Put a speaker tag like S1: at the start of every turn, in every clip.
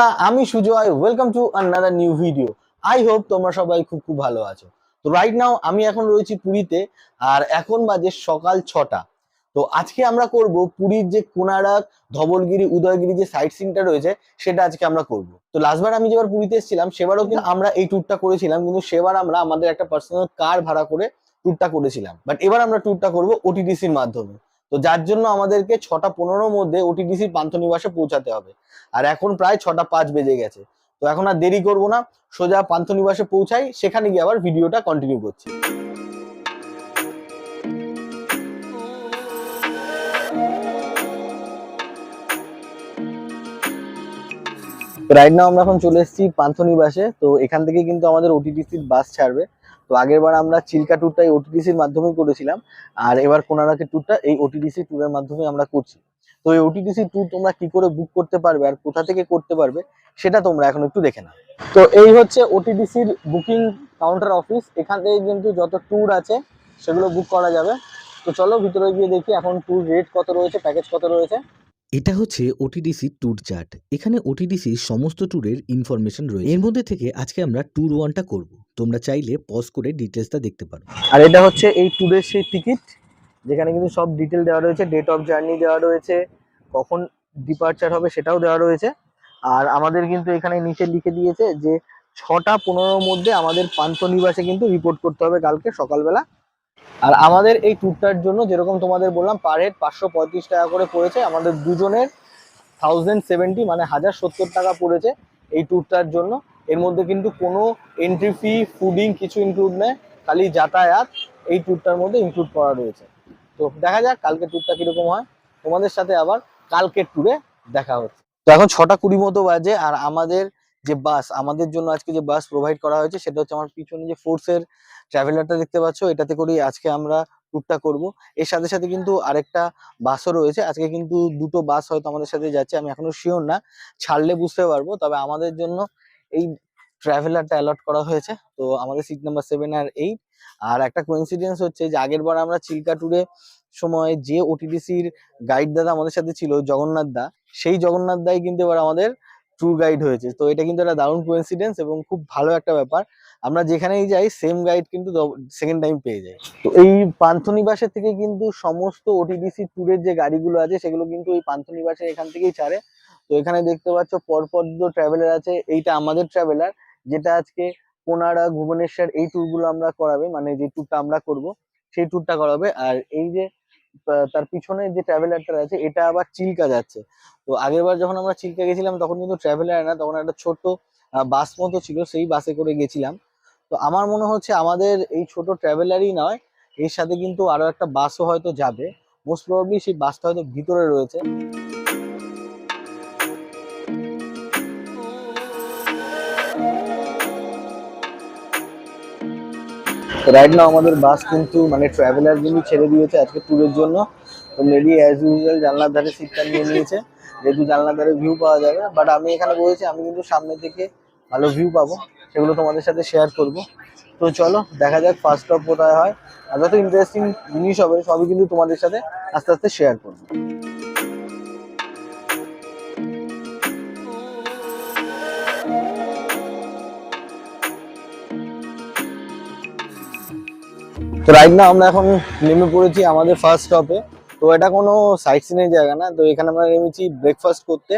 S1: বন্ধুরা, আমি Sujoy welcome to another new video I hope তোমরা সবাই খুব খুব ভালো আছো। তো রাইট নাও আমি এখন রয়েছি পুরীতে, আর এখন বাজে সকাল ছটা। তো আজকে আমরা করব পুরীর যে কোনারক ধবলগিরি, উদয়গিরি যে সাইট সিনটা রয়েছে, সেটা আজকে আমরা করব। তো লাস্টবার আমি যেবার পুরীতে এসেছিলাম, সেবারও কিন্তু আমরা এই ট্যুরটা করেছিলাম, কিন্তু সেবার আমরা আমাদের একটা পার্সোনাল কার ভাড়া করে ট্যুরটা করেছিলাম। বাট এবার আমরা ট্যুরটা করব ওটিডিসির মাধ্যমে। তো যার জন্য আমাদেরকে ছটা পনেরোর মধ্যে ওটিডিসির পান্থনিবাসে পৌঁছাতে হবে। আর এখন প্রায় ছটা পাঁচ বেজে গেছে। তো এখন আর দেরি করব না, সোজা পান্থনিবাসে পৌঁছাই, সেখানে গিয়ে আবার ভিডিওটা কন্টিনিউ করছি। রাইট নাও আমরা এখন চলে এসেছি পান্থনিবাসে। তো এখান থেকে কিন্তু আমাদের ওটিটিসির বাস ছাড়বে। তো আগের বার আমরা চিল্কা ট্যুরটাই ওটিটিসির মাধ্যমে করেছিলাম, আর এবার কোনারকের ট্যুরটা এই ওটিডিসি ট্যুরের মাধ্যমে আমরা করছি। তো এই ওটিডিসি ট্যুর তোমরা কি করে বুক করতে পারবে আর কোথা থেকে করতে পারবে, সেটা তোমরা এখন একটু দেখে নাও। তো এই হচ্ছে ওটিডিসির বুকিং কাউন্টার অফিস এখান থেকে কিন্তু যত ট্যুর আছে, সেগুলো বুক করা যাবে। তো চলো ভিতরে গিয়ে দেখি এখন ট্যুর রেট কত রয়েছে প্যাকেজ কত রয়েছে।
S2: এটা হচ্ছে ওটিডিসি ট্যুর চার্ট এখানে ওটিডিসি সমস্ত ট্যুরের ইনফরমেশন রয়েছে। এর মধ্যে থেকে আজকে আমরা ট্যুর ওয়ানটা করব। তোমরা চাইলে পজ করে ডিটেলসটা দেখতে পারো।
S1: আর এটা হচ্ছে এই ট্যুরের সেই টিকিট যেখানে কিন্তু সব ডিটেল দেওয়া রয়েছে ডেট অফ জার্নি দেওয়া রয়েছে, কখন ডিপার্চার হবে সেটাও দেওয়া রয়েছে। আর আমাদের কিন্তু এখানে নিচে লিখে দিয়েছে যে ছটা পনেরোর মধ্যে আমাদের পান্থনিবাসে কিন্তু রিপোর্ট করতে হবে কালকে সকালবেলা। আর আমাদের এই ট্যুরটার জন্য যেরকম তোমাদের বললাম পার হেড পাঁচশো পঁয়ত্রিশ টাকা করে পড়েছে, আমাদের দুজনের থাউজেন্ড সেভেন্টি মানে হাজার সত্তর টাকা পড়েছে এই ট্যুরটার জন্য। এর মধ্যে কিন্তু কোনো এন্ট্রি ফি ফুডিং কিছু ইনক্লুড নেই, খালি যাতায়াত, এই ট্যুরটার মধ্যে ইনক্লুড করা রয়েছে। তো দেখা যাক কালকে ট্যুরটা কীরকম হয়। তোমাদের সাথে আবার কালকের ট্যুরে দেখা হচ্ছে। তো এখন ছটা কুড়ি মতো বাজে, আর আমাদের যে বাস আমাদের জন্য আজকে যে বাস প্রোভাইড করা হয়েছে, সেটা হচ্ছে আমার পিছনে যে ফোর্সের ট্রাভেলারটা দেখতে পাচ্ছ, এটাতে করেই আজকে আমরা ট্যুরটা করব। এর সাথে সাথে কিন্তু আরেকটা বাসও রয়েছে। আজকে কিন্তু দুটো বাস হয়তো আমাদের সাথে যাচ্ছে, আমি এখনও শিওর না। ছাড়লে বুঝতে পারব, তবে আমাদের জন্য এই ট্রাভেলারটা অ্যালট করা হয়েছে। তো আমাদের সিট নাম্বার সেভেন আর এইট আর একটা কোইন্সিডেন্স হচ্ছে যে, আগের বার আমরা চিল্কা ট্যুরে সময় যে ওটিডিসির গাইড দাদা আমাদের সাথে ছিল, জগন্নাথ দা, সেই জগন্নাথ দাই কিন্তু এবার আমাদের ট্যুর গাইড হয়েছে। তো এটা কিন্তু একটা দারুণ কোইন্সিডেন্স এবং খুব ভালো একটা ব্যাপার। আমরা যেখানেই যাই সেম গাইড কিন্তু সেকেন্ড টাইম পেয়ে যাই। তো এই পান্থনিবাসের থেকে কিন্তু সমস্ত ওটিডিসি ট্যুরের যে গাড়িগুলো আছে, সেগুলো কিন্তু এই পান্থনিবাসের এখান থেকেই ছাড়ে। তো এখানে দেখতে পাচ্ছ পরপর দুটো ট্রাভেলার আছে। এইটা আমাদের ট্রাভেলার যেটা আজকে কোনারক ভুবনেশ্বর এই ট্যুরগুলো আমরা করাবে মানে যে ট্যুরটা আমরা করব, সেই ট্যুরটা করাবে। আর এই যে তার পিছনে যে ট্রাভেলারটা আছে এটা আবার চিল্কা যাচ্ছে। তো আগেরবার যখন আমরা চিল্কা গেছিলাম, তখন কিন্তু ট্রাভেলার না তখন একটা ছোট বাস মতো ছিল, সেই বাসে করে গেছিলাম। তো আমার মনে হচ্ছে আমাদের এই ছোট ট্রাভেলারই নয়, এর সাথে কিন্তু আরও একটা বাসও হয়তো যাবে। মোস্ট প্রবাবলি সেই বাসটা হয়তো ভিতরে রয়েছে। রাইট নাও আমাদের বাস কিন্তু মানে ট্রাভেলার কিন্তু ছেড়ে দিয়েছে আজকে ট্যুরের জন্য, তো মেরি অ্যাজ ইউজুয়াল জানলার ধারে সিটটা নিয়ে নিয়েছে, যেহেতু জানলার ধারে ভিউ পাওয়া যাবে। বাট আমি এখানে বলেছি, আমি কিন্তু সামনে থেকে ভালো ভিউ পাবো, সেগুলো তোমাদের সাথে শেয়ার করব। তো চলো, দেখা যাক ফার্স্ট স্টপ কোথায় হয়। আর যত ইন্টারেস্টিং জিনিস হবে, সবই কিন্তু তোমাদের সাথে আস্তে আস্তে শেয়ার করব। তো রাইট না আমরা এখন নেমে পড়েছি আমাদের ফার্স্ট স্টপে তো এটা কোনো সাইট সিনের জায়গা না, তো এখানে আমরা নেমেছি ব্রেকফাস্ট করতে।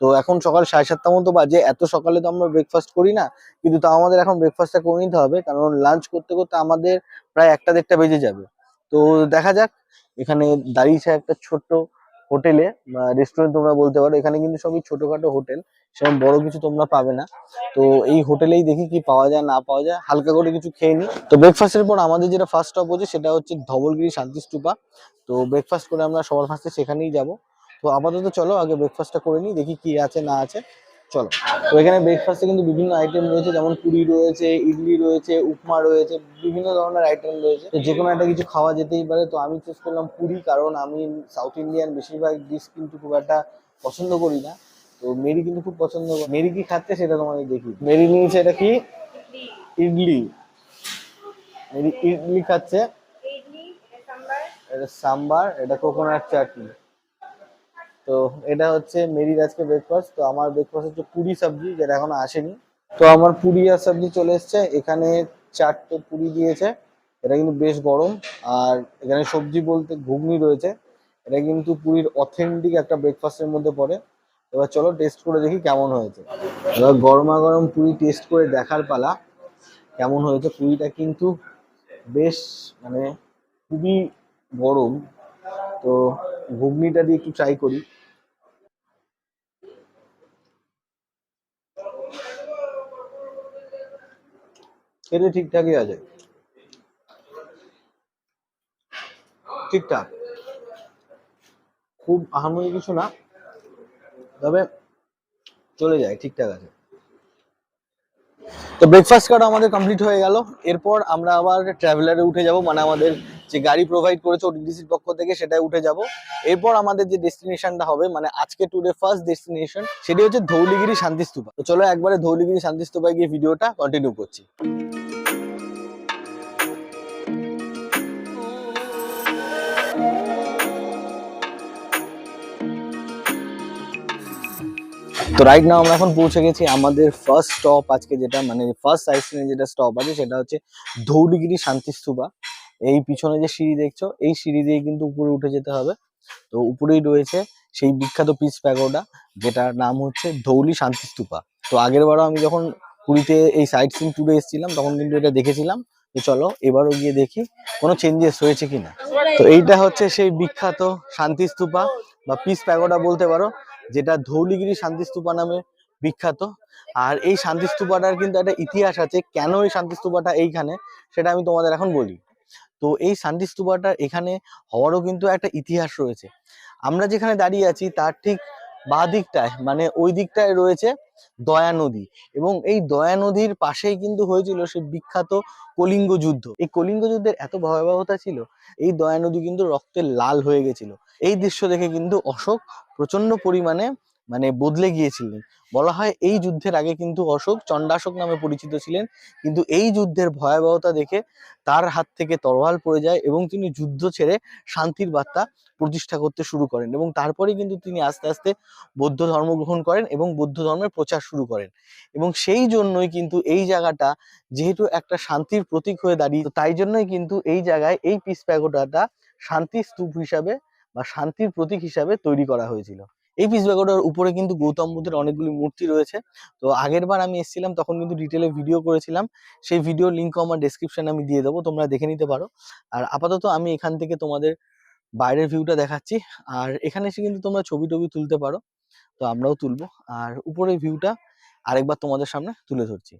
S1: তো এখন সকাল সাড়ে সাতটা মতো বাজে, এত সকালে তো আমরা ব্রেকফাস্ট করি না, কিন্তু তাও আমাদের এখন ব্রেকফাস্টটা করে নিতে হবে, কারণ লাঞ্চ করতে করতে আমাদের প্রায় একটা দেড়টা বেজে যাবে। তো দেখা যাক, এখানে দাঁড়িয়েছে একটা ছোট্ট হোটেলে রেস্টুরেন্ট তোমরা বলতে পারো, এখানে কিন্তু সবই ছোটখাটো হোটেল, সেরকম বড় কিছু তোমরা পাবে না। তো এই হোটেলেই দেখি কি পাওয়া যায়, না পাওয়া যায়, হালকা করে কিছু খেয়ে নি তো ব্রেকফাস্টের পর আমাদের যেটা ফার্স্ট স্টপ হচ্ছে, সেটা হচ্ছে ধবলগিরি শান্তি স্তূপা তো ব্রেকফাস্ট করে আমরা সবার ফার্স্টে সেখানেই যাব। তো আপাতত চলো, আগে ব্রেকফাস্টটা করে নিই, দেখি কি আছে, না আছে। চলো। তো এখানে ব্রেকফাস্টে কিন্তু বিভিন্ন আইটেম রয়েছে যেমন পুরি রয়েছে ইডলি রয়েছে উপমা রয়েছে বিভিন্ন ধরনের আইটেম রয়েছে। তো যে কোনো একটা কিছু খাওয়া যেতেই পারে। তো আমি চুজ করলাম পুরি কারণ আমি সাউথ ইন্ডিয়ান বেশিরভাগ ডিশ কিন্তু খুব একটা পছন্দ করি না। তো মেরি কিন্তু খুব পছন্দ করে। মেরি কি খাচ্ছে সেটা তোমাদের দেখি মেরি নিয়েছে এটা কি? ইডলি। মেরি ইডলি খাচ্ছে। এটা সাম্বার এটা কোকোনাট চাটনি তো এটা হচ্ছে মেরির আজকে ব্রেকফাস্ট তো আমার ব্রেকফাস্ট হচ্ছে পুরি সবজি, যেটা এখনও আসেনি। তো আমার পুরি আর সবজি চলে এসছে, এখানে চারটে পুরি দিয়েছে, এটা কিন্তু বেশ গরম, আর এখানে সবজি বলতে ঘুগনি রয়েছে, এটা কিন্তু পুরীর অথেন্টিক একটা ব্রেকফাস্টের মধ্যে পড়ে। এবার চলো টেস্ট করে দেখি কেমন হয়েছে। এবার গরমা গরম পুরি টেস্ট করে দেখার পালা, কেমন হয়েছে। পুরিটা কিন্তু বেশ মানে খুবই গরম, তো ঘুগনিটা দিয়ে একটু ট্রাই করি। খেতে ঠিকঠাকই আছে? ঠিকঠাক। খুব আহামরি কিছু না তবে চলে যায় ঠিকঠাক আছে। তো ব্রেকফাস্ট করা আমাদের কমপ্লিট হয়ে গেল। এরপর আমরা আবার ট্রাভেলারে উঠে যাব মানে আমাদের যে গাড়ি প্রোভাইড করেছে ওটিডিসির পক্ষ থেকে সেটাই উঠে যাব। এরপর আমাদের যে ডেস্টিনেশনটা হবে মানে আজকে ট্যুরের ফার্স্ট ডেস্টিনেশন সেটি হচ্ছে ধৌলিগিরি শান্তিস্তূপা। তো চলো একবারে ধৌলিগিরি শান্তিস্তূপায় গিয়ে ভিডিওটা কন্টিনিউ করছি। তো রাইট নাও আমরা এখন পৌঁছে গেছি আমাদের ফার্স্ট স্টপ আজকে যেটা মানে ফার্স্ট সাইট সিনে যেটা স্টপ আছে সেটা হচ্ছে ধৌলিগিরি শান্তিস্তূপা। এই পিছনে যে সিঁড়ি দেখছ, এই সিঁড়ি দিয়ে কিন্তু উপরে উঠে যেতে হবে। তো উপরেই রয়েছে সেই বিখ্যাত পিস প্যাগোডা যেটার নাম হচ্ছে ধৌলি শান্তিস্তূপা। তো আগের বারও আমি যখন পুরীতে এই সাইট সিন ট্যুরে এসেছিলাম, তখন কিন্তু এটা দেখেছিলাম। তো চলো, এবারও গিয়ে দেখি কোনো চেঞ্জেস হয়েছে কিনা। তো এইটা হচ্ছে সেই বিখ্যাত শান্তিস্তূপা, বা পিস প্যাগোডা বলতে পারো। যেটা ধৌলিগিরি শান্তিস্তূপা নামে বিখ্যাত। আর এই শান্তিস্তূপাটার কিন্তু একটা ইতিহাস আছে, কেন এই শান্তিস্তূপাটা এইখানে সেটা আমি তোমাদের এখন বলি। তো এই শান্তিস্তূপাটা এখানে হওয়ারও কিন্তু একটা ইতিহাস রয়েছে। আমরা যেখানে দাঁড়িয়ে আছি তার ঠিক বাঁ দিকটায় মানে ওই দিকটায় রয়েছে দয়া নদী। এবং এই দয়া নদীর পাশেই কিন্তু হয়েছিল সে বিখ্যাত কলিঙ্গ যুদ্ধ। এই কলিঙ্গ যুদ্ধের এত ভয়াবহতা ছিল, এই দয়া নদী কিন্তু রক্তের লাল হয়ে গেছিল। এই দৃশ্য দেখে কিন্তু অশোক প্রচণ্ড পরিমাণে মানে বদলে গিয়েছিলেন। বলা হয় এই যুদ্ধের আগে কিন্তু অশোক চণ্ডাশোক নামে পরিচিত ছিলেন। কিন্তু এই যুদ্ধের ভয়াবহতা দেখে তার হাত থেকে তরোয়াল পড়ে যায় এবং তিনি যুদ্ধ ছেড়ে শান্তির বার্তা প্রতিষ্ঠা করতে শুরু করেন এবং তারপরে কিন্তু তিনি আস্তে আস্তে বৌদ্ধ ধর্ম গ্রহণ করেন এবং বৌদ্ধ ধর্মের প্রচার শুরু করেন। এবং সেই জন্যই কিন্তু এই জায়গাটা যেহেতু একটা শান্তির প্রতীক হয়ে দাঁড়িয়ে তাই জন্যই কিন্তু এই জায়গায় এই পিস প্যাগোডাটা শান্তি স্তূপ হিসাবে বা শান্তির প্রতীক হিসাবে তৈরি করা হয়েছিল। এই পিস প্যাগোডার উপরে কিন্তু গৌতম বুদ্ধের অনেকগুলি মূর্তি রয়েছে। তো আগের বার আমি এসেছিলাম, তখন কিন্তু ডিটেলে ভিডিও করেছিলাম। সেই ভিডিও লিঙ্ক আমার ডেসক্রিপশনে আমি দিয়ে দেবো, তোমরা দেখে নিতে পারো। আর আপাতত আমি এখান থেকে তোমাদের বাইরের ভিউটা দেখাচ্ছি। আর এখানে এসে কিন্তু তোমরা ছবি টবি তুলতে পারো। তো আমরাও তুলবো। আর উপরের ভিউটা আরেকবার তোমাদের সামনে তুলে ধরছি।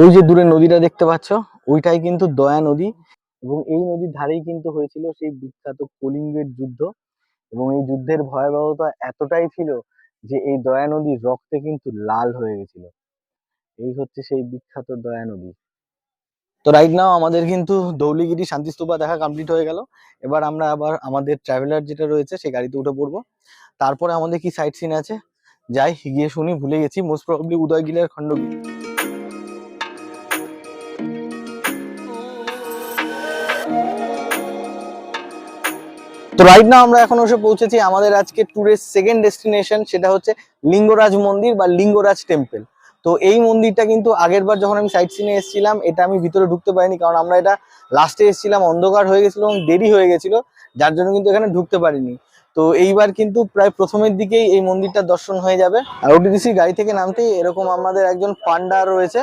S1: ওই যে দূরে নদীটা দেখতে পাচ্ছ, ওইটাই কিন্তু দয়া নদী এবং এই নদীর ধারেই কিন্তু হয়েছিল সেই বিখ্যাত কলিঙ্গের যুদ্ধ এবং এই যুদ্ধের ভয়াবহতা এতটাই ছিল যে এই দয়া নদী রক্তে কিন্তু লাল হয়ে গেছিল। এই হচ্ছে সেই বিখ্যাত দয়া নদী। তো রাইট নাও আমাদের কিন্তু ধৌলিগিরি শান্তিস্তূপা দেখা কমপ্লিট হয়ে গেল। এবার আমরা আবার আমাদের ট্রাভেলার যেটা রয়েছে সেই গাড়িতে উঠে পড়ব। তারপরে আমাদের কি সাইট সিন আছে? যাই, গিয়ে শুনি, ভুলে গেছি। মোস্ট প্রবাবলি উদয়গিরির খণ্ডগিরি। তো রাইট না আমরা এখন এসে পৌঁছেছি আমাদের আজকে ট্যুরের সেকেন্ড ডেস্টিনেশন সেটা হচ্ছে লিঙ্গরাজ মন্দির বা লিঙ্গরাজ টেম্পল তো এই মন্দিরটা কিন্তু আগের বার যখন আমি সাইট সিনে এসেছিলাম, এটা আমি ভিতরে ঢুকতে পারিনি কারণ আমরা এটা লাস্টে এসেছিলাম, অন্ধকার হয়ে গেছিল এবং দেরি হয়ে গেছিল, যার জন্য কিন্তু এখানে ঢুকতে পারিনি। তো এইবার কিন্তু প্রায় প্রথমের দিকেই এই মন্দিরটার দর্শন হয়ে যাবে। আর ওটিডিসি গাড়ি থেকে নামতেই এরকম আমাদের একজন পান্ডা রয়েছে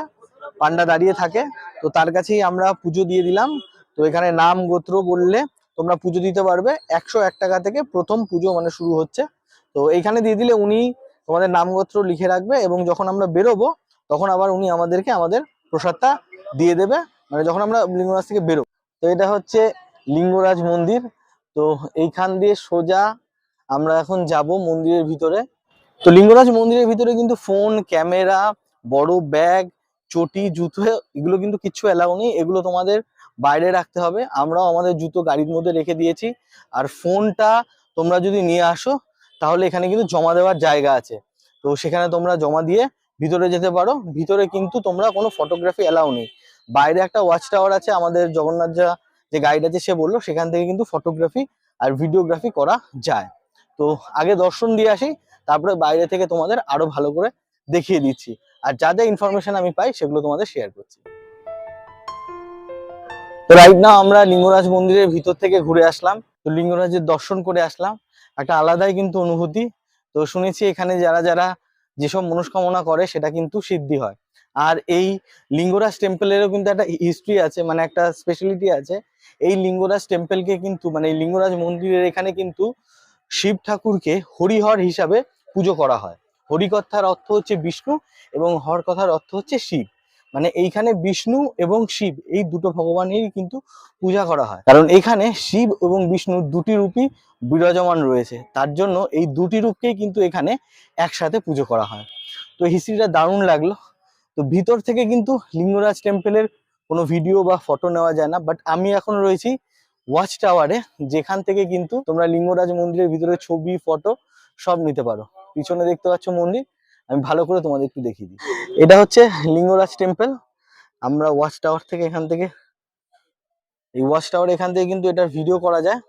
S1: পান্ডা দাঁড়িয়ে থাকে। তো তার কাছেই আমরা পুজো দিয়ে দিলাম। তো এখানে নাম গোত্র বললে তোমরা পুজো দিতে পারবে। একশো এক টাকা থেকে প্রথম পুজো মানে শুরু হচ্ছে। তো এইখানে দিয়ে দিলে উনি তোমাদের নামগোত্র লিখে রাখবে এবং যখন আমরা বেরোবো, তখন আবার উনি আমাদেরকে আমাদের প্রসাদটা দিয়ে দেবে। মানে যখন আমরা লিঙ্গরাজ থেকে বেরোবো। তো এটা হচ্ছে লিঙ্গরাজ মন্দির। তো এইখান দিয়ে সোজা আমরা এখন যাব মন্দিরের ভিতরে। তো লিঙ্গরাজ মন্দিরের ভিতরে কিন্তু ফোন, ক্যামেরা, বড় ব্যাগ, চটি, জুতো, এগুলো কিন্তু কিচ্ছু এলাও নেই। এগুলো তোমাদের বাইরে রাখতে হবে। আমরাও আমাদের জুতো গাড়ির মধ্যে রেখে দিয়েছি। আর ফোনটা তোমরা যদি নিয়ে আসো, তাহলে এখানে কিন্তু জমা দেওয়ার জায়গা আছে। তো সেখানে তোমরা জমা দিয়ে ভিতরে যেতে পারো। ভিতরে কিন্তু তোমরা কোনো ফটোগ্রাফি এলাও নেই। বাইরে একটা ওয়াচ টাওয়ার আছে, আমাদের জগন্নাথ যা, যে গাইড আছে, সে বলল, সেখান থেকে কিন্তু ফটোগ্রাফি আর ভিডিওগ্রাফি করা যায়। তো আগে দর্শন দিয়ে আসি, তারপরে বাইরে থেকে তোমাদের আরও ভালো করে দেখিয়ে দিচ্ছি। আর যা যা ইনফরমেশন আমি পাই, সেগুলো তোমাদের শেয়ার করছি। তো রাইট না আমরা লিঙ্গরাজ মন্দিরের ভিতর থেকে ঘুরে আসলাম। তো লিঙ্গরাজের দর্শন করে আসলাম। একটা আলাদাই কিন্তু অনুভূতি। তো শুনেছি এখানে যারা যারা যেসব মনস্কামনা করে, সেটা কিন্তু সিদ্ধি হয়। আর এই লিঙ্গরাজ টেম্পলেরও কিন্তু একটা হিস্ট্রি আছে মানে একটা স্পেশালিটি আছে। এই লিঙ্গরাজ টেম্পলকে কিন্তু মানে এই লিঙ্গরাজ মন্দিরের এখানে কিন্তু শিব ঠাকুরকে হরিহর হিসাবে পুজো করা হয়। হরিকথার অর্থ হচ্ছে বিষ্ণু এবং হর কথার অর্থ হচ্ছে শিব। মানে এইখানে বিষ্ণু এবং শিব, এই দুটো ভগবানেরই কিন্তু পূজা করা হয়। কারণ এখানে শিব এবং বিষ্ণুর দুটি রূপই বিরাজমান রয়েছে। তার জন্য এই দুটি রূপকেই কিন্তু এখানে একসাথে পুজো করা হয়। তো হিস্ট্রিটা দারুণ লাগল। তো ভিতর থেকে কিন্তু লিঙ্গরাজ টেম্পলের কোনো ভিডিও বা ফটো নেওয়া যায় না বাট আমি এখন রয়েছি ওয়াচ টাওয়ারে যেখান থেকে কিন্তু তোমরা লিঙ্গরাজ মন্দিরের ভিতরে ছবি ফটো সব নিতে পারো। পিছনে দেখতে পাচ্ছ মন্দির আমি ভালো করে তোমাদের একটু দেখিয়ে দিই। এটা হচ্ছে লিঙ্গরাজ টেম্পল। আমরা ওয়াচ টাওয়ার থেকে এখান থেকে, এই ওয়াচ টাওয়ার এখান থেকে কিন্তু এটার ভিডিও করা যায়।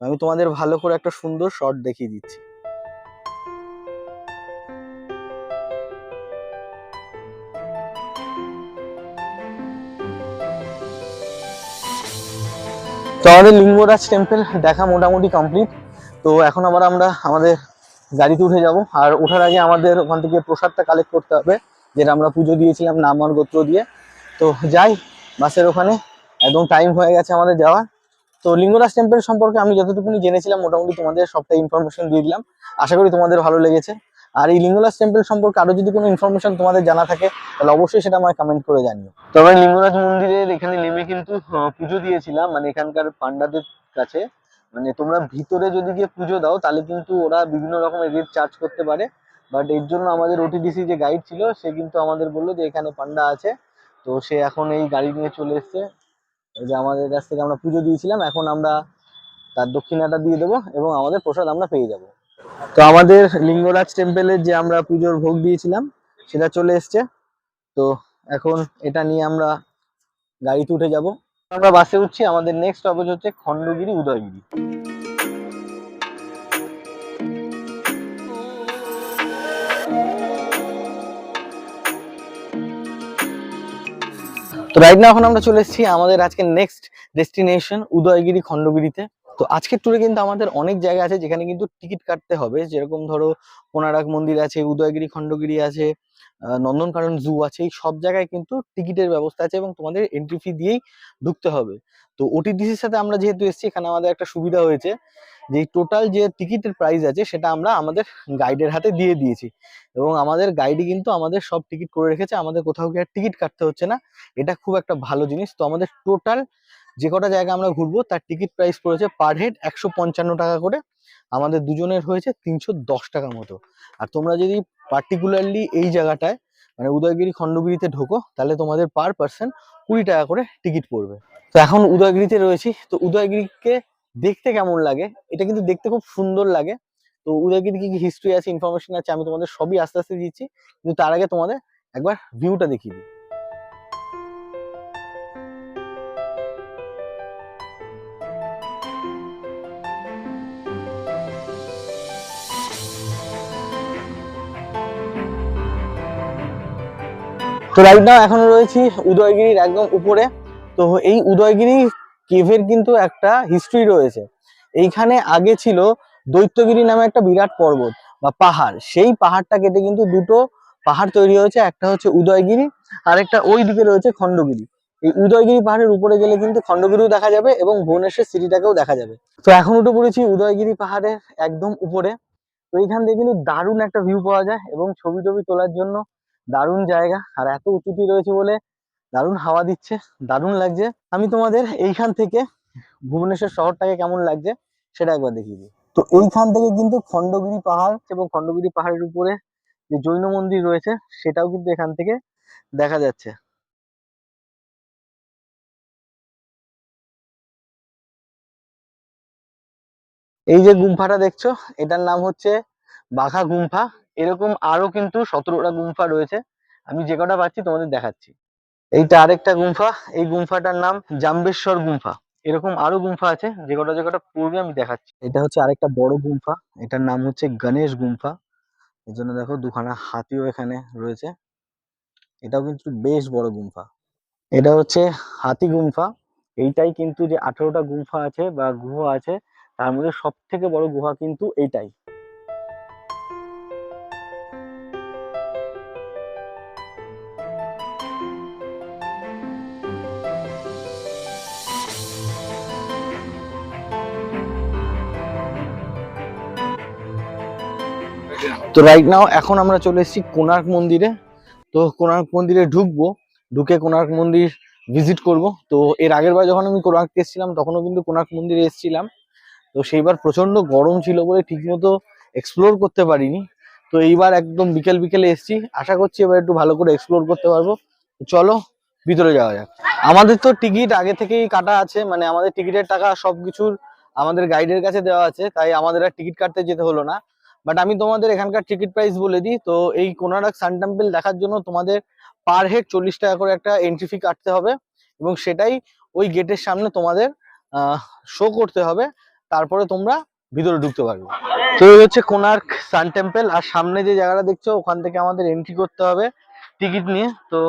S1: আমি তোমাদের ভালো করে একটা সুন্দর শট দেখিয়ে দিচ্ছি। তো আমাদের লিঙ্গরাজ টেম্পল দেখা মোটামুটি কমপ্লিট তো এখন আবার আমরা আমাদের গাড়িতে উঠে যাব। আর ওঠার আগে আমাদের ওখান থেকে প্রসাদটা কালেক্ট করতে হবে, যেটা আমরা পুজো দিয়েছিলাম নাম আর গোত্র দিয়ে। তো যাই, বাসের ওখানে একদম টাইম হয়ে গেছে আমাদের যাওয়ার। তো লিঙ্গরাজ টেম্পল সম্পর্কে আমি যতটুকুনি জেনেছিলাম, মোটামুটি তোমাদের সবটা ইনফরমেশন দিয়ে দিলাম। আশা করি তোমাদের ভালো লেগেছে। আর এই লিঙ্গরাজ টেম্পল সম্পর্কে আরও যদি কোনো ইনফরমেশন তোমাদের জানা থাকে, তাহলে অবশ্যই সেটা আমায় কমেন্ট করে জানিও। তবে লিঙ্গরাজ মন্দিরের এখানে নেমে কিন্তু পুজো দিয়েছিলাম। মানে এখানকার পান্ডাদের কাছে মানে তোমরা ভিতরে যদি গিয়ে পুজো দাও, তাহলে কিন্তু ওরা বিভিন্ন রকমের রেট চার্জ করতে পারে। বাট এর জন্য আমাদের ওটিডিসি যে গাইড ছিল, সে কিন্তু আমাদের বলল যে এখানে পান্ডা আছে। তো সে এখন এই গাড়ি নিয়ে চলে এসছে। যে আমাদের কাছ থেকে আমরা পুজো দিয়েছিলাম, এখন আমরা তার দক্ষিণাটা দিয়ে দেবো এবং আমাদের প্রসাদ আমরা পেয়ে যাব। তো আমাদের লিঙ্গরাজ টেম্পলের যে আমরা পুজোর ভোগ দিয়েছিলাম, সেটা চলে এসছে। তো এখন এটা নিয়ে আমরা গাড়িতে উঠে যাব। আমরা বাসে উঠছি, আমাদের নেক্সট স্টপেজ হচ্ছে খণ্ডগিরি, উদয়গিরি। তো রাইট না এখন আমরা চলে এসেছি আমাদের আজকে নেক্সট ডেস্টিনেশন উদয়গিরি, খণ্ডগিরিতে। তো আজকের ট্যুরে কিন্তু আমাদের অনেক জায়গা আছে যেখানে কিন্তু টিকিট কাটতে হবে। যেরকম ধরো কোনারক মন্দির আছে, উদয়গিরি, খণ্ডগিরি আছে নন্দনকানন জু আছে, এই সব জায়গায় কিন্তু টিকিটের ব্যবস্থা আছে এবং তোমাদের এন্ট্রি ফি দিয়েই ঢুকতে হবে। তো ওটিডিসির সাথে আমরা যেহেতু এসেছি, এখানে আমাদের একটা সুবিধা হয়েছে যে টোটাল যে টিকিটের প্রাইস আছে, সেটা আমরা আমাদের গাইডের হাতে দিয়ে দিয়েছি। এবং আমাদের গাইডই কিন্তু আমাদের সব টিকিট করে রেখেছে, আমাদের কোথাও গিয়ে টিকিট কাটতে হচ্ছে না। এটা খুব একটা ভালো জিনিস। তো আমাদের টোটাল যে কটা জায়গা আমরা ঘুরবো, তার টিকিট প্রাইস পড়েছে পার হেড একশো পঞ্চান্ন টাকা করে। আমাদের দুজনের হয়েছে তিনশো দশ টাকা মতো। আর তোমরা যদি পার্টিকুলারলি এই জায়গাটায় মানে উদয়গিরি খণ্ডগিরিতে ঢোকো, তাহলে তোমাদের পার পার্সন কুড়ি টাকা করে টিকিট পড়বে। তো এখন উদয়গিরিতে রয়েছি। তো উদয়গিরিকে দেখতে কেমন লাগে? এটা কিন্তু দেখতে খুব সুন্দর লাগে। তো উদয়গিরি কি কি হিস্ট্রি আছে ইনফরমেশন আছে, আমি তোমাদের সবই আস্তে আস্তে দিচ্ছি। কিন্তু তার আগে তোমাদের একবার ভিউটা দেখিয়ে দিই। তো রাইট নাও এখন রয়েছি উদয়গিরির একদম উপরে। তো এই উদয়গিরি কেভের কিন্তু একটা হিস্ট্রি রয়েছে। এইখানে আগে ছিল দৈত্যগিরি নামে একটা বিরাট পর্বত বা পাহাড়। সেই পাহাড়টা কেটে কিন্তু দুটো পাহাড় তৈরি হয়েছে, একটা হচ্ছে উদয়গিরি, আর একটা ওই দিকে রয়েছে খণ্ডগিরি। এই উদয়গিরি পাহাড়ের উপরে গেলে কিন্তু খণ্ডগিরিও দেখা যাবে এবং ভুবনেশ্বর সিটিটাকেও দেখা যাবে। তো এখন উঠে পড়েছি উদয়গিরি পাহাড়ের একদম উপরে। তো এইখান থেকে কিন্তু দারুণ একটা ভিউ পাওয়া যায় এবং ছবি টবি তোলার জন্য দারুণ জায়গা, আর এত উঁচুটি রয়েছে বলে দারুণ হাওয়া দিচ্ছে, দারুণ লাগছে। আমি তোমাদের এইখান থেকে ভুবনেশ্বর শহরটাকে কেমন লাগছে সেটা একবার দেখিয়ে দিই। তো এইখান থেকে কিন্তু খণ্ডগিরি পাহাড় এবং খণ্ডগিরি পাহাড়ের উপরে যে জৈন মন্দির রয়েছে, সেটাও কিন্তু এখান থেকে দেখা যাচ্ছে। এই যে গুম্ফাটা দেখছ, এটার নাম হচ্ছে বাঘা গুম্ফা। এরকম আরও কিন্তু সতেরোটা গুম্ফা রয়েছে। আমি যে কটা পাচ্ছি তোমাদের দেখাচ্ছি। এইটা আরেকটা গুম্ফা। এই গুম্ফাটার নাম জাম্বেশ্বর গুম্ফা। এরকম আরও গুম্ফা আছে। যে কটা যে কটা পূর্বে আমি দেখাচ্ছি। এটা হচ্ছে আরেকটা বড় গুম্ফা। এটার নাম হচ্ছে গণেশ গুম্ফা। এর জন্য দেখো দুখানা হাতিও এখানে রয়েছে। এটাও কিন্তু বেশ বড় গুম্ফা। এটা হচ্ছে হাতি গুম্ফা। এইটাই কিন্তু যে আঠেরোটা গুম্ফা আছে বা গুহা আছে, তার মধ্যে সব থেকে বড় গুহা কিন্তু এইটাই। তো রাইট নাও এখন আমরা চলে এসেছি কোণার্ক মন্দিরে। তো কোণার্ক মন্দিরে ঢুকবো, ঢুকে কোণার্ক মন্দির ভিজিট করব। তো এর আগের বার যখন আমি কোণার্ক এসেছিলাম, তখনও কিন্তু কোণার্ক মন্দিরে এসেছিলাম। তো সেইবার প্রচণ্ড গরম ছিল বলে ঠিকমতো এক্সপ্লোর করতে পারিনি। তো এইবার একদম বিকেল বিকেলে এসেছি। আশা করছি এবার একটু ভালো করে এক্সপ্লোর করতে পারব। চলো, ভিতরে যাওয়া যাক। আমাদের তো টিকিট আগে থেকেই কাটা আছে মানে আমাদের টিকিটের টাকা সবকিছুর আমাদের গাইডের কাছে দেওয়া আছে, তাই আমাদের আর টিকিট কাটতে যেতে হলো না। বাট আমি তোমাদের এখানকার টিকিট প্রাইস বলে দিই। তো এই কোনারক সান টেম্পল দেখার জন্য তোমাদের পার হেড চল্লিশ টাকা করে একটা এন্ট্রি ফি কাটতে হবে। এবং সেটাই ওই গেটের সামনে তোমাদের শো করতে হবে। তারপরে তোমরা ভিতরে ঢুকতে পারবে। তো এই হচ্ছে কোনার্ক সান টেম্পল আর সামনে যে জায়গাটা দেখছ, ওখান থেকে আমাদের এন্ট্রি করতে হবে। টিকিট নিয়ে। তো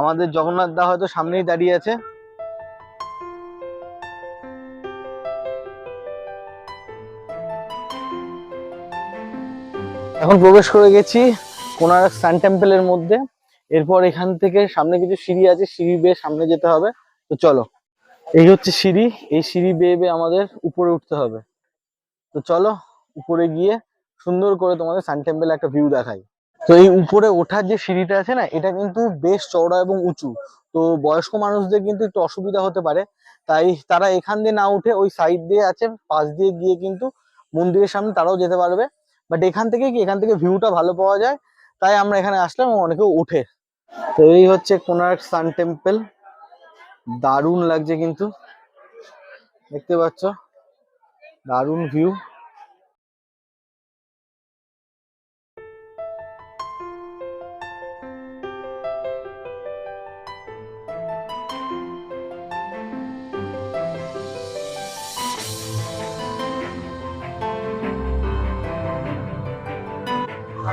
S1: আমাদের জগন্নাথ দা হয়তো সামনেই দাঁড়িয়ে আছে। এখন প্রবেশ করে গেছি কোনারক সান টেম্পলের মধ্যে। এরপর এখান থেকে সামনে কিছু সিঁড়ি আছে, সিঁড়ি বেয়ে সামনে যেতে হবে। তো চলো, এই হচ্ছে সিঁড়ি। এই সিঁড়ি বেয়ে বেয়ে আমাদের উপরে উঠতে হবে। তো চলো, উপরে গিয়ে সুন্দর করে তোমাদের সান টেম্পেল একটা ভিউ দেখাই। তো এই উপরে ওঠার যে সিঁড়িটা আছে না, এটা কিন্তু বেশ চওড়া এবং উঁচু। তো বয়স্ক মানুষদের কিন্তু একটু অসুবিধা হতে পারে। তাই তারা এখান দিয়ে না উঠে ওই সাইড দিয়ে আছে, পাশ দিয়ে গিয়ে কিন্তু মন্দিরের সামনে তারাও যেতে পারবে। বাট এখান থেকে কি? এখান থেকে ভিউটা ভালো পাওয়া যায়। তাই আমরা এখানে আসলাম এবং অনেকেও উঠে। তো এই হচ্ছে কোনার্ক সান টেম্পল। দারুণ লাগছে কিন্তু। দেখতে পাচ্ছ? দারুণ ভিউ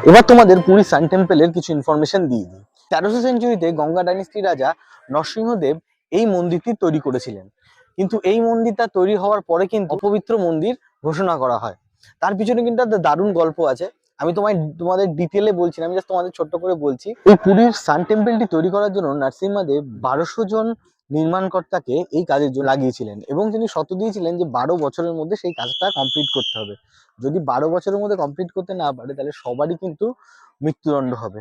S1: এবার তোমাদের পুরী সান টেম্পলের কিছু ইনফরমেশন দিয়ে দিই। তেরোশো সেঞ্চুরিতে গঙ্গা ডাইনেস্টির রাজা নরসিংহদেব এই মন্দিরটি তৈরি করেছিলেন। কিন্তু এই মন্দিরটা তৈরি হওয়ার পরে কিন্তু অপবিত্র মন্দির ঘোষণা করা হয়। তার পিছনে কিন্তু একটা দারুণ গল্প আছে। আমি তোমায়, তোমাদের ডিটেলে বলছি আমি জাস্ট তোমাদের ছোট্ট করে বলছি। এই পুরীর সান টেম্পলটি তৈরি করার জন্য নরসিংহদেব বারোশো জন নির্মাণকর্তাকে এই কাজের জন্য লাগিয়েছিলেন এবং তিনি শত দিয়েছিলেন যে বারো বছরের মধ্যে সেই কাজটা কমপ্লিট করতে হবে। যদি বারো বছরের মধ্যে কমপ্লিট করতে না পারে, তাহলে সবারই কিন্তু মৃত্যুদণ্ড হবে।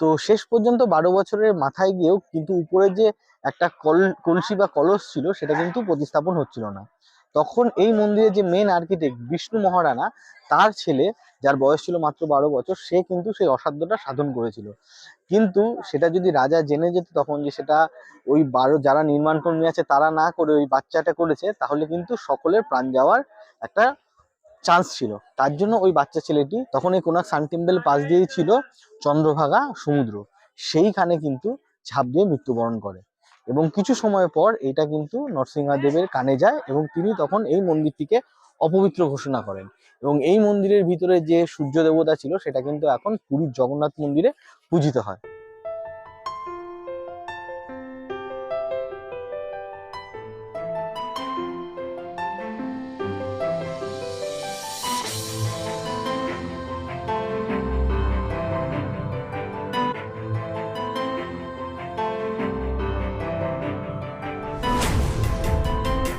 S1: তো শেষ পর্যন্ত বারো বছরের মাথায় গিয়েও কিন্তু উপরে যে একটা কল কলসি বা কলস ছিল, সেটা কিন্তু প্রতিস্থাপন হচ্ছিল না। তখন এই মন্দিরের যে মেন আর্কিটেক্ট বিষ্ণু মহারানা, তার ছেলে, যার বয়স ছিল মাত্র বারো বছর, সে কিন্তু সেই অসাধ্যটা সাধন করেছিল। কিন্তু সেটা যদি রাজা জেনে যেত তখন যে সেটা ওই বারো, যারা নির্মাণ কর্মী আছে তারা না করে ওই বাচ্চাটা করেছে, তাহলে কিন্তু সকলের প্রাণ যাওয়ার একটা চান্স ছিল। তার জন্য ওই বাচ্চা ছেলেটি তখন এই কোনাক সান টেম্পল পাশ দিয়েই ছিল চন্দ্রভাগা সমুদ্র। সেইখানে কিন্তু ঝাঁপ দিয়ে মৃত্যুবরণ করে। এবং কিছু সময় পর এটা কিন্তু নরসিংহাদেবের কানে যায় এবং তিনি তখন এই মন্দিরটিকে অপবিত্র ঘোষণা করেন। এবং এই মন্দিরের ভিতরে যে সূর্য দেবতা ছিল, সেটা কিন্তু এখন পুরীর জগন্নাথ মন্দিরে পূজিত হয়।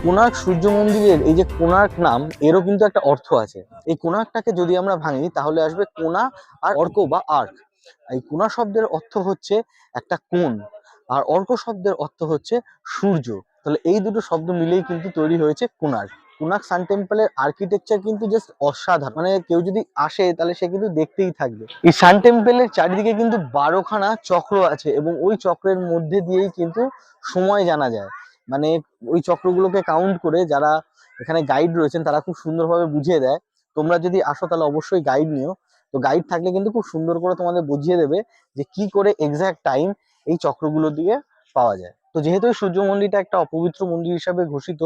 S1: কোণার্ক সূর্য মন্দিরের এই যে কোণার্ক নাম, এরও কিন্তু একটা অর্থ আছে। এই কোণার্কটাকে যদি আমরা ভাঙি, তাহলে আসবে কোণা আর অর্ক বা আর্ক। এই কোণা শব্দের অর্থ হচ্ছে একটা কোণ, আর অর্ক শব্দের অর্থ হচ্ছে সূর্য। তাহলে এই দুটো শব্দ মিলেই কিন্তু তৈরি হয়েছে কোণার্ক। কোণার্ক সান টেম্পলের আর্কিটেকচার কিন্তু জাস্ট অসাধারণ। মানে কেউ যদি আসে, তাহলে সে কিন্তু দেখতেই থাকবে। এই সান টেম্পলের চারিদিকে কিন্তু বারোখানা চক্র আছে এবং ওই চক্রের মধ্যে দিয়েই কিন্তু সময় জানা যায়। মানে ওই চক্রগুলোকে কাউন্ট করে যারা এখানে গাইড রয়েছেন, তারা খুব সুন্দরভাবে বুঝিয়ে দেয়। তোমরা যদি আসো, তাহলে অবশ্যই গাইড নিও। তো গাইড থাকলে কিন্তু খুব সুন্দর করে তোমাদের বুঝিয়ে দেবে যে কি করে এক্স্যাক্ট টাইম এই চক্রগুলো দিয়ে পাওয়া যায়। তো যেহেতু সূর্য মন্দিরটা একটা অপবিত্র মন্দির হিসাবে ঘোষিত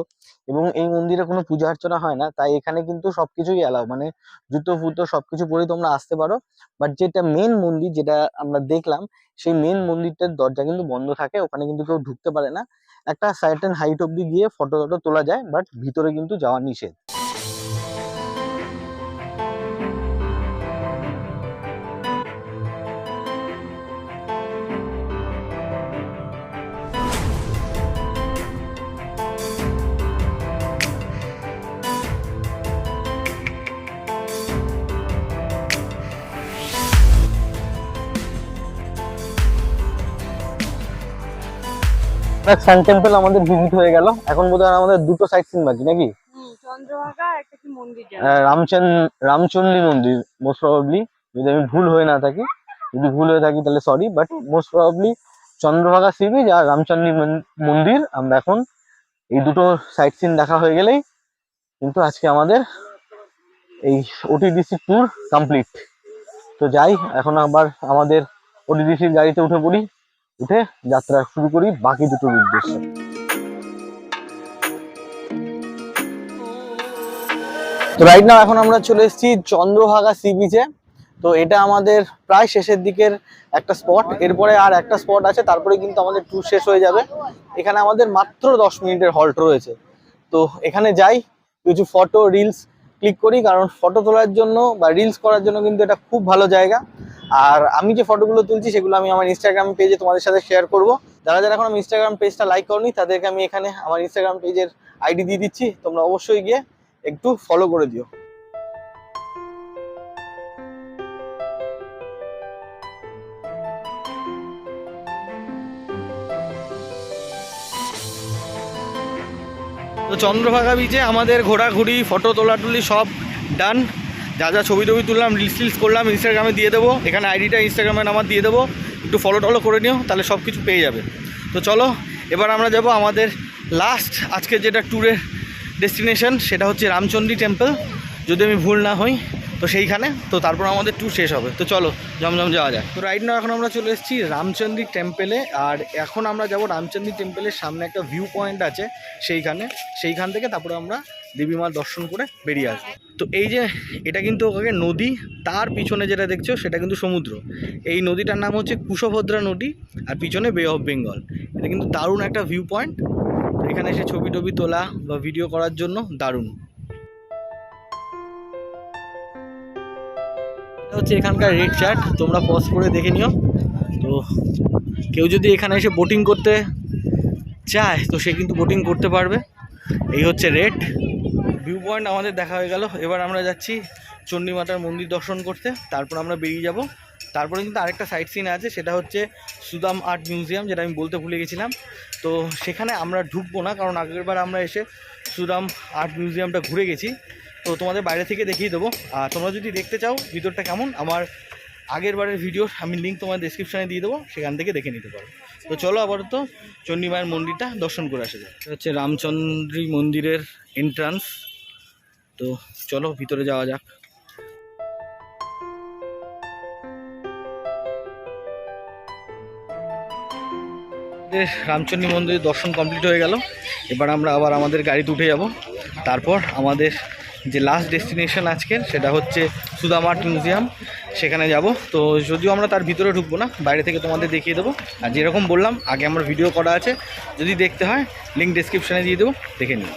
S1: এবং এই মন্দিরে কোনো পূজা অর্চনা হয় না, তাই এখানে কিন্তু সবকিছুই অ্যালাউ মানে জুতো, ফুতো, সবকিছু পরে তোমরা আসতে পারো। বাট যেটা মেন মন্দির, যেটা আমরা দেখলাম, সেই মেন মন্দিরটার দরজা কিন্তু বন্ধ থাকে, ওখানে কিন্তু কেউ ঢুকতে পারে না। একটা সার্টেন হাইট অব্দি গিয়ে ফটো টটো তোলা যায় বাট ভিতরে কিন্তু যাওয়া নিষেধ। সান টেম্পল আমাদের ভিজিট হয়ে গেল। এখন বোধহয় আমাদের দুটো সাইট সিন বাকি নাকি?
S3: চন্দ্রভাগা একটা কি মন্দির
S1: রামচন্ডী মন্দির মোস্ট প্রবাবলি যদি আমি ভুল হয়ে না থাকি যদি ভুল হয়ে থাকি তাহলে sorry but most probably Chandrabhaga sea beach আর রামচন্ডী মন- মন্দির আমরা এখন এই দুটো সাইট সিন দেখা হয়ে গেলেই কিন্তু আজকে আমাদের এই ওটিডিসি ট্যুর কমপ্লিট তো যাই এখন আবার আমাদের ওটিডিসির গাড়িতে উঠে পড়ি। উঠে যাত্রা শুরু করি বাকি দুটোর উদ্দেশ্যে। তো রাইট নাও এখন আমরা চলে এসেছি চন্দ্রভাগা সি বিচে তো এটা আমাদের প্রায় শেষের দিকের একটা স্পট এরপরে আর একটা স্পট আছে, তারপরে কিন্তু আমাদের ট্যুর শেষ হয়ে যাবে। এখানে আমাদের মাত্র দশ মিনিটের হল্ট রয়েছে। তো এখানে যাই, কিছু ফটো রিলস ক্লিক করি, কারণ ফটো তোলার জন্য বা রিলস করার জন্য কিন্তু এটা খুব ভালো জায়গা। আর আমি যে ফটোগুলো তুলছি, সেগুলো আমি আমার ইনস্টাগ্রাম পেজে তোমাদের সাথে শেয়ার করব। যারা যারা এখন আমার ইনস্টাগ্রাম পেজটা লাইক করনি, তাদেরকে আমি এখানে আমার ইনস্টাগ্রাম পেজের আইডি দিয়ে দিচ্ছি। তোমরা অবশ্যই গিয়ে একটু ফলো করে দিও। তো চন্দ্রভাগা বিচে আমাদের ঘোরাঘুরি ফটো তোলাটুলি সব ডান যা যা ছবি টবি তুললাম রিলস টিলস করলাম ইনস্টাগ্রামে দিয়ে দেবো। এখানে আইডিটা ইনস্টাগ্রামে নাম্বার দিয়ে দেবো। একটু ফলো টলো করে নিও, তাহলে সব কিছু পেয়ে যাবে। তো চলো, এবার আমরা যাব আমাদের লাস্ট আজকে যেটা ট্যুরের ডেস্টিনেশন সেটা হচ্ছে রামচন্ডী টেম্পল যদি আমি ভুল না হই, তো সেইখানে। তো তারপর আমাদের ট্যুর শেষ হবে। তো চলো, জমজম যাওয়া যায় তো রাইট নাও এখন আমরা চলে এসেছি রামচন্ডী টেম্পলে আর এখন আমরা যাব রামচন্ডী টেম্পলের সামনে একটা ভিউ পয়েন্ট আছে, সেইখানে। সেইখান থেকে তারপরে আমরা দেবী মার দর্শন করে বেরিয়ে আসবে। তো এই যে এটা কিন্তু ওখানে নদী, তার পিছনে যেটা দেখছ সেটা কিন্তু সমুদ্র। এই নদীটার নাম হচ্ছে কুশভদ্রা নদী আর পিছনে বে অফ বেঙ্গল এটা কিন্তু দারুণ একটা ভিউ পয়েন্ট এখানে এসে ছবি টবি তোলা বা ভিডিও করার জন্য দারুণ। হচ্ছে এখানকার রেড চার্ট তোমরা পজ করে দেখে নিও। তো কেউ যদি এখানে এসে বোটিং করতে চায়, তো সে কিন্তু বোটিং করতে পারবে। এই হচ্ছে রেড পয়েন্ট আমাদের দেখা হয়ে গেল। এবার আমরা যাচ্ছি চণ্ডীমাতার মন্দির দর্শন করতে। তারপর আমরা বেরিয়ে যাব। তারপরে কিন্তু আরেকটা সাইট সিন আছে, সেটা হচ্ছে সুদাম আর্ট মিউজিয়াম যেটা আমি বলতে ভুলে গেছিলাম। তো সেখানে আমরা ঢুকবো না, কারণ আগেরবার আমরা এসে সুদাম আর্ট মিউজিয়ামটা ঘুরে গেছি। তো তোমাদের বাইরে থেকে দেখিয়ে দেবো। আর তোমরা যদি দেখতে চাও, ভিতরটা কেমন, আমার আগের বারের ভিডিওর আমি লিঙ্ক তোমার ডিসক্রিপশানে দিয়ে দেবো, সেখান থেকে দেখে নিতে পারো। তো চলো আপাতত চণ্ডী মায়ের মন্দিরটা দর্শন করে আসা যায় হচ্ছে রামচন্দ্রী মন্দিরের এন্ট্রান্স তো চলো ভিতরে যাওয়া যাক। রামচন্ডী মন্দিরের দর্শন কমপ্লিট হয়ে গেল। এবার আমরা আবার আমাদের গাড়িতে উঠে যাব। তারপর আমাদের যে লাস্ট ডেস্টিনেশন আজকের, সেটা হচ্ছে সুদামার্ট মিউজিয়াম সেখানে যাব। তো যদিও আমরা তার ভিতরে ঢুকবো না, বাইরে থেকে তোমাদের দেখিয়ে দেবো। আর যেরকম বললাম, আগে আমার ভিডিও করা আছে। যদি দেখতে হয় লিঙ্ক ডেসক্রিপশানে দিয়ে দেবো, দেখে নিই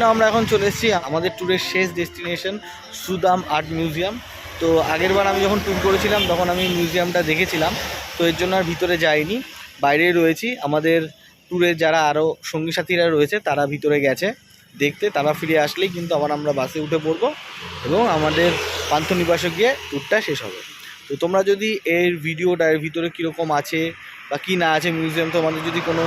S1: না, আমরা এখন চলে এসেছি আমাদের ট্যুরের শেষ ডেস্টিনেশন সুদাম আর্ট মিউজিয়াম তো আগেরবার আমি যখন ট্যুর করেছিলাম, তখন আমি মিউজিয়ামটা দেখেছিলাম। তো এর জন্য আর ভিতরে যাইনি বাইরে রয়েছি। আমাদের ট্যুরের যারা আরও সঙ্গী সাথীরা রয়েছে, তারা ভিতরে গেছে। দেখতে তারা ফিরে আসলেই কিন্তু আবার আমরা বাসে উঠে পড়ব এবং আমাদের পান্থনিবাসে গিয়ে ট্যুরটা শেষ হবে। তো তোমরা যদি এর ভিডিওটা এর ভিতরে কীরকম আছে বা কী না আছে মিউজিয়াম তোমাদের যদি কোনো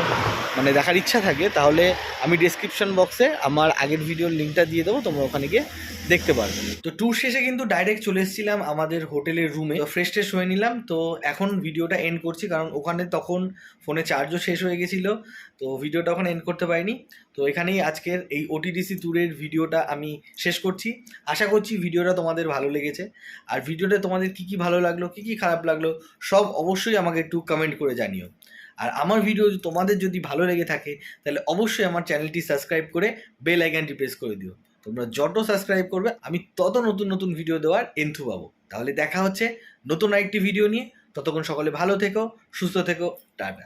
S1: মানে দেখার ইচ্ছা থাকে, তাহলে আমি ডেসক্রিপশন বক্সে আমার আগের ভিডিওর লিঙ্কটা দিয়ে দেবো, তোমরা ওখানে গিয়ে দেখতে পারবে। তো ট্যুর শেষে কিন্তু ডাইরেক্ট চলে এসেছিলাম আমাদের হোটেলের রুমে তো ফ্রেশ ট্রেশ হয়ে নিলাম, তো এখন ভিডিওটা এন্ড করছি, কারণ ওখানে তখন ফোনে চার্জও শেষ হয়ে গেছিল। তো ভিডিওটা ওখানে এন্ড করতে পারিনি। তো এখানেই আজকের এই ওটিডিসি ট্যুরের ভিডিওটা আমি শেষ করছি। আশা করছি ভিডিওটা তোমাদের ভালো লেগেছে। আর ভিডিওটা তোমাদের কি কি ভালো লাগল, কি কি খারাপ লাগল, সব অবশ্যই আমাকে একটু কমেন্ট করে জানিও। আর আমার ভিডিও তোমাদের যদি ভালো লেগে থাকে, তাহলে অবশ্যই আমার চ্যানেলটি সাবস্ক্রাইব করে বেল আইকনটি প্রেস করে দিও। তোমরা যত সাবস্ক্রাইব করবে, আমি তত নতুন নতুন ভিডিও দেওয়ার এন্থু পাবো। তাহলে দেখা হচ্ছে নতুন আরেকটি ভিডিও নিয়ে। ততক্ষণ সকলে ভালো থেকো, সুস্থ থেকো, টাটা।